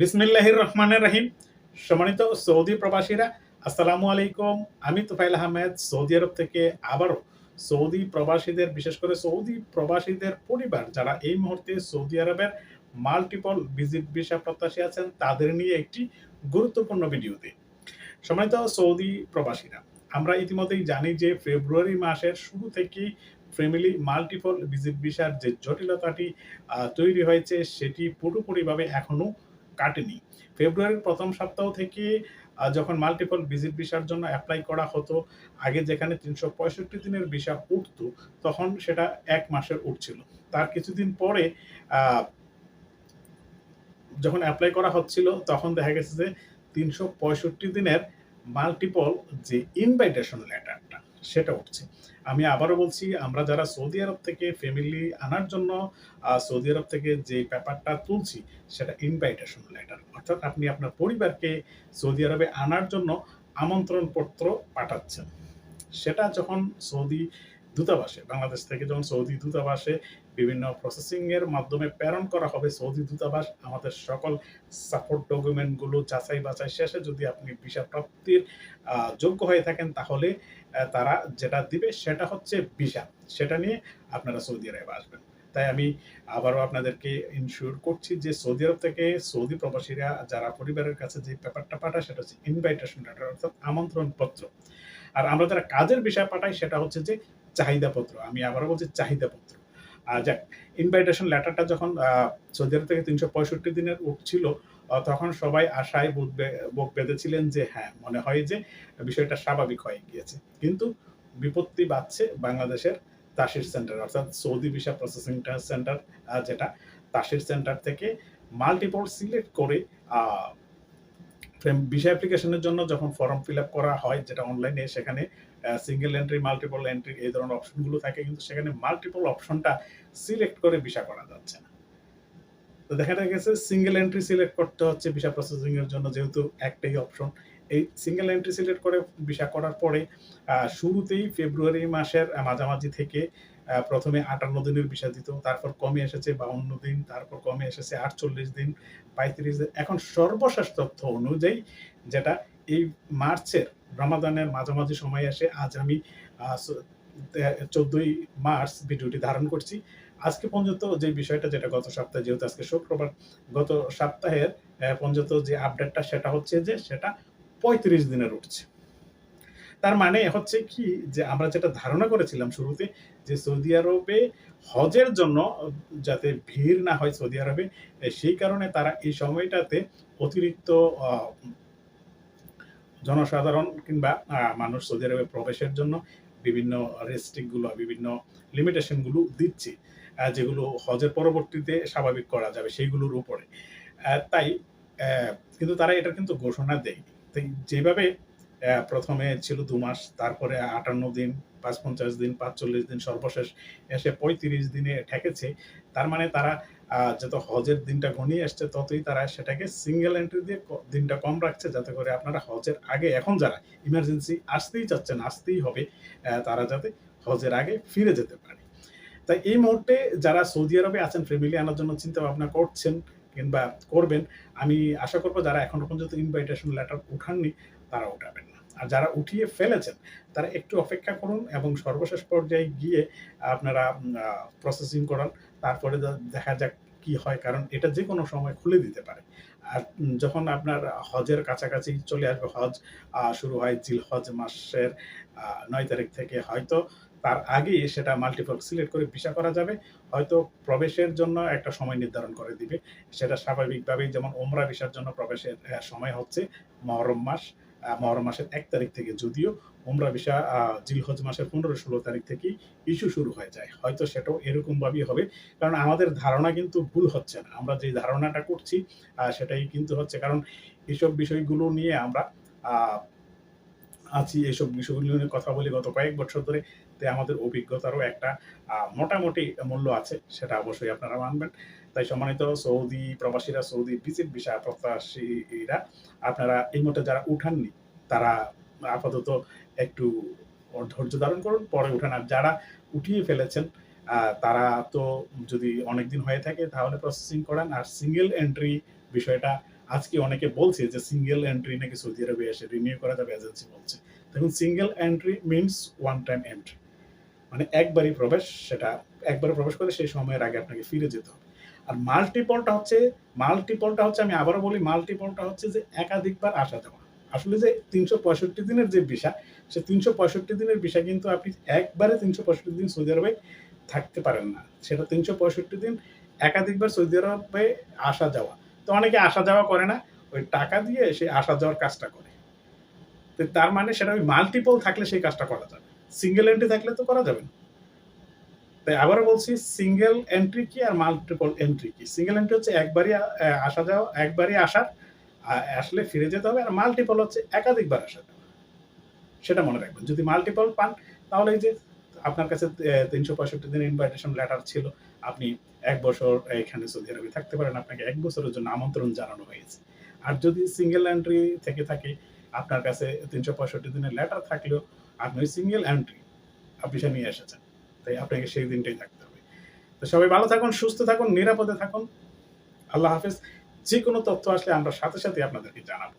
বিসমিল্লাহির রহমানের রহিম। সম্মানিত সৌদি প্রবাসীরা, আসসালামু আলাইকুম। আমি তুফাইল আহমেদ, সৌদি আরব থেকে আবারও সৌদি প্রবাসীদের, বিশেষ করে সৌদি প্রবাসীদের পরিবার যারা এই মুহূর্তে সৌদি আরবের মাল্টিপল ভিজিট ভিসা প্রত্যাশী আছেন, তাদের নিয়ে একটি গুরুত্বপূর্ণ ভিডিওতে। সম্মানিত সৌদি প্রবাসীরা, আমরা ইতিমধ্যেই জানি যে ফেব্রুয়ারি মাসের শুরু থেকেই ফ্যামিলি মাল্টিপল ভিজিট ভিসার যে জটিলতাটি তৈরি হয়েছে, সেটি পুরোপুরিভাবে এখনও কাটেনি। ফেব্রুয়ারির প্রথম সপ্তাহ থেকে যখন মাল্টিপল ভিজিট ভিসার জন্য অ্যাপ্লাই করা হতো, আগে যেখানে তিনশো পঁয়ষট্টি দিনের ভিসা উঠতো, তখন সেটা এক মাসের উঠছিল। তার কিছুদিন পরে যখন অ্যাপ্লাই করা হচ্ছিল, তখন দেখা গেছে যে তিনশো পঁয়ষট্টি দিনের মাল্টিপল যে ইনভাইটেশন লেটারটা সেটা উঠছে আমি আবারও বলছি, আমরা যারা সৌদি আরব থেকে ফ্যামিলি আনার জন্য সৌদি আরব থেকে যে ব্যাপারটা তুলছি, সেটা ইনভাইটেশন লেটার অর্থাৎ আপনি আপনার পরিবারকে সৌদি আরবে আনার জন্য আমন্ত্রণ পত্র পাঠাচ্ছেন। সেটা যখন সৌদি দূতাবাসে, বাংলাদেশ থেকে যখন সৌদি দূতাবাসে বিভিন্ন প্রসেসিংয়ের মাধ্যমে প্রেরণ করা হবে, সৌদি দূতাবাস আমাদের সকল সাপোর্ট ডকুমেন্টগুলো যাচাই বাছাই শেষে যদি আপনি ভিসা প্রাপ্তির যোগ্য হয়ে থাকেন, তাহলে তারা যেটা দিবে সেটা হচ্ছে ভিসা। সেটা নিয়ে আপনারা সৌদি আরবে আসবেন। তাই আমি আবারও আপনাদেরকে ইনশিওর করছি যে সৌদি আরব থেকে সৌদি প্রবাসীরা যারা পরিবারের কাছে যে ব্যাপারটা পাঠায় সেটা হচ্ছে ইনভাইটেশন লেটার অর্থাৎ আমন্ত্রণ পত্র আর আমরা যারা কাজের বিষয় পাঠাই সেটা হচ্ছে যে চাহিদা পত্র আমি আবারও বলছি চাহিদা পত্র আর যাক ইনভাইটেশন লেটারটা যখন সৌদি আরব থেকে তিনশো পঁয়ষট্টি দিনের আহ, তখন সবাই আশায় বুক বেঁধেছিলেন যে হ্যাঁ মনে হয় যে বিষয়টা স্বাভাবিক হয়ে গিয়েছে। কিন্তু বিপত্তি বাড়ছে বাংলাদেশের তাসির সেন্টার, অর্থাৎ সৌদি ভিসা প্রসেসিং সেন্টার যেটা তাসির সেন্টার থেকে মাল্টিপল সিলেক্ট করে ভিসা অ্যাপ্লিকেশনের জন্য যখন ফর্ম ফিল আপ করা হয়, যেটা অনলাইনে সেখানে সিঙ্গেল এন্ট্রি মাল্টিপল এন্ট্রি এই ধরনের অপশনগুলো থাকে, কিন্তু সেখানে মাল্টিপল অপশনটা সিলেক্ট করে ভিসা করা যাচ্ছে না। তো দেখা গেছে সিঙ্গেল এন্ট্রি সিলেক্ট করতে হচ্ছে ভিসা প্রসেসিং এর জন্য যেহেতু একটাই অপশন এই সিঙ্গেল এন্ট্রি সিলেক্ট করে ভিসা করার পরে শুরুতেই ফেব্রুয়ারি মাসের মাঝামাঝি থেকে প্রথমে আটান্ন দিনের ভিসা দিত, তারপর কমে এসেছে বাউন্ন দিন, তারপর কমে এসেছে আটচল্লিশ দিন, পঁয়ত্রিশ দিন। এখন সর্বশেষ তথ্য অনুযায়ী যেটা এই মার্চের, রমাদানের মাঝামাঝি সময় এসে আজ আমি চোদ্দই মার্চ ভিডিওটি ধারণ করছি। আজকে পর্যন্ত যে বিষয়টা যেটা গত সপ্তাহে যেহেতু আজকে শুক্রবার, গত সপ্তাহের পর্যন্ত যে আপডেটটা সেটা হচ্ছে যে সেটা পঁয়ত্রিশ দিনের উঠছে। তার মানে হচ্ছে কি যে আমরা যেটা ধারণা করেছিলাম শুরুতে যে সৌদি আরবে হজের জন্য যাতে ভিড় না হয় সৌদি আরবে সেই কারণে তারা এই সময়টাতে অতিরিক্ত জনসাধারণ কিংবা মানুষ সৌদি আরবে প্রবেশের জন্য বিভিন্ন রেস্ট্রিক্টগুলো বিভিন্ন লিমিটেশনগুলো দিচ্ছে। যেগুলো হজের পরবর্তীতে স্বাভাবিক করা যাবে, সেইগুলোর উপরে। তাই কিন্তু তারা এটা কিন্তু ঘোষণা দেয়নি। তাই যেভাবে প্রথমে ছিল দু মাস, তারপরে আটান্ন দিন পাঁচ পঞ্চাশ দিন, পাঁচচল্লিশ দিন সর্বশেষ এসে পঁয়ত্রিশ দিনে ঠেকেছে। তার মানে তারা যত হজের দিনটা ঘনিয়ে আসছে ততই তারা সেটাকে সিঙ্গেল এন্ট্রি দিয়ে দিনটা কম রাখছে, যাতে করে আপনারা হজের আগে, এখন যারা ইমার্জেন্সি আসতেই চাচ্ছেন, আসতেই হবে তারা যাতে হজের আগে ফিরে যেতে পারে। তাই এই মুহূর্তে যারা সৌদি আরবে আছেন ফ্যামিলি আনার জন্য চিন্তা ভাবনা করছেন কিংবা করবেন, আমি আশা করব যারা এখনও পর্যন্ত ইনভাইটেশন লেটার উঠাননি, তারা উঠাবেন না। আর যারা উঠিয়ে ফেলেছেন, তারা একটু অপেক্ষা করুন এবং সর্বশেষ পর্যায়ে গিয়ে আপনারা প্রসেসিং করান। তারপরে দেখা যাক কি হয়, কারণ এটা যে কোনো সময় খুলে দিতে পারে। আর যখন আপনার হজের কাছাকাছি চলে আসবে, হজ শুরু হয় জিল হজ মাসের নয় তারিখ থেকে। হয়তো তার আগেই সেটা মাল্টিপল সিলেক্ট করে ভিসা করা যাবে। হয়তো প্রবেশের জন্য একটা সময় নির্ধারণ করে দিবে। সেটা স্বাভাবিকভাবেই যেমন ওমরা ভিসার জন্য প্রবেশের সময় হচ্ছে মহরম মাস মহরম মাসের এক তারিখ থেকে যদিও ওমরা ভিসা জিলহজ মাসের পনেরো ষোলো তারিখ থেকেই ইস্যু শুরু হয়ে যায়। হয়তো সেটাও এরকম ভাবেই হবে। কারণ আমাদের ধারণা কিন্তু ভুল হচ্ছে না। আমরা যে ধারণাটা করছি সেটাই কিন্তু হচ্ছে। কারণ এসব বিষয়গুলো নিয়ে আমরা আছি এইসব বিষয়গুলো নিয়ে কথা বলি গত কয়েক বছর ধরে, তে আমাদের অভিজ্ঞতারও একটা মোটামুটি মূল্য আছে, সেটা অবশ্যই আপনারা মানবেন। তাই সম্মানিত সৌদি প্রবাসীরা, সৌদি ভিজিট বিষয় প্রত্যাশীরা, আপনারা এই মুহূর্তে যারা উঠাননি, তারা আপাতত একটু ধৈর্য ধারণ করুন, পরে উঠান। আর যারা উঠিয়ে ফেলেছেন তারা তো যদি অনেক দিন হয়ে থাকে, তাহলে প্রসেসিং করান। আর সিঙ্গেল এন্ট্রি বিষয়টা আজকে অনেকে বলছে যে সিঙ্গেল এন্ট্রি নাকি সৌদি আরবে এসে রিনিউ করা যাবে এজেন্সি বলছে। দেখুন single entry means one time entry মানে একবারই প্রবেশ, সেটা একবারে প্রবেশ করে সেই সময়ের আগে আপনাকে ফিরে যেতে হবে। আর মাল্টিপলটা হচ্ছে মাল্টিপলটা হচ্ছে, আমি আবারও বলি মাল্টিপলটা হচ্ছে যে একাধিকবার আসা যাওয়া। আসলে যে তিনশো পঁয়ষট্টি দিনের যে ভিসা, সে তিনশো পঁয়ষট্টি দিনের ভিসা কিন্তু আপনি একবারে তিনশো পঁয়ষট্টি দিন সৌদি আরবে থাকতে পারেন না। সেটা তিনশো পঁয়ষট্টি দিন একাধিকবার সৌদি আরবে আসা যাওয়া। তো অনেকে আসা যাওয়া করে না, ওই টাকা দিয়ে সে আসা যাওয়ার কাজটা করে। তো তার মানে সেটা ওই মাল্টিপল থাকলে সেই কাজটা করা যাবে। সিঙ্গেল এন্ট্রি থাকলে তো করা যাবে না। তাই আবারও বলছি সিঙ্গেল এন্ট্রি কি আর মাল্টিপল এন্ট্রি কি? সিঙ্গেল এন্ট্রি হচ্ছে একবারই আসা যাওয়া, একবারই আসার আসলে ফিরে যেতে হবে, আর মাল্টিপল হচ্ছে একাধিকবার আসা যাওয়া সেটা মনে রাখবেন। যদি মাল্টিপল পান, তাহলে এই যে আপনার কাছে তিনশো পঁয়ষট্টি দিন ইনভাইটেশন লেটার ছিল, আপনি এক বছর এখানে সৌদি আরবে থাকতে পারেন। আপনাকে এক বছরের জন্য আমন্ত্রণ জানানো হয়েছে। আর যদি সিঙ্গেল এন্ট্রি থেকে থাকে, আপনার কাছে তিনশো পঁয়ষট্টি দিনের লেটার থাকলেও আপনি ওই সিঙ্গেল এন্ট্রি আপনি সে নিয়ে এসেছেন। তাই আপনাকে সেই দিনটাই থাকতে হবে। তো সবাই ভালো থাকুন, সুস্থ থাকুন, নিরাপদে থাকুন। আল্লাহ হাফিজ। যে কোনো তথ্য আসলে আমরা সাথে সাথে আপনাদেরকে জানাব।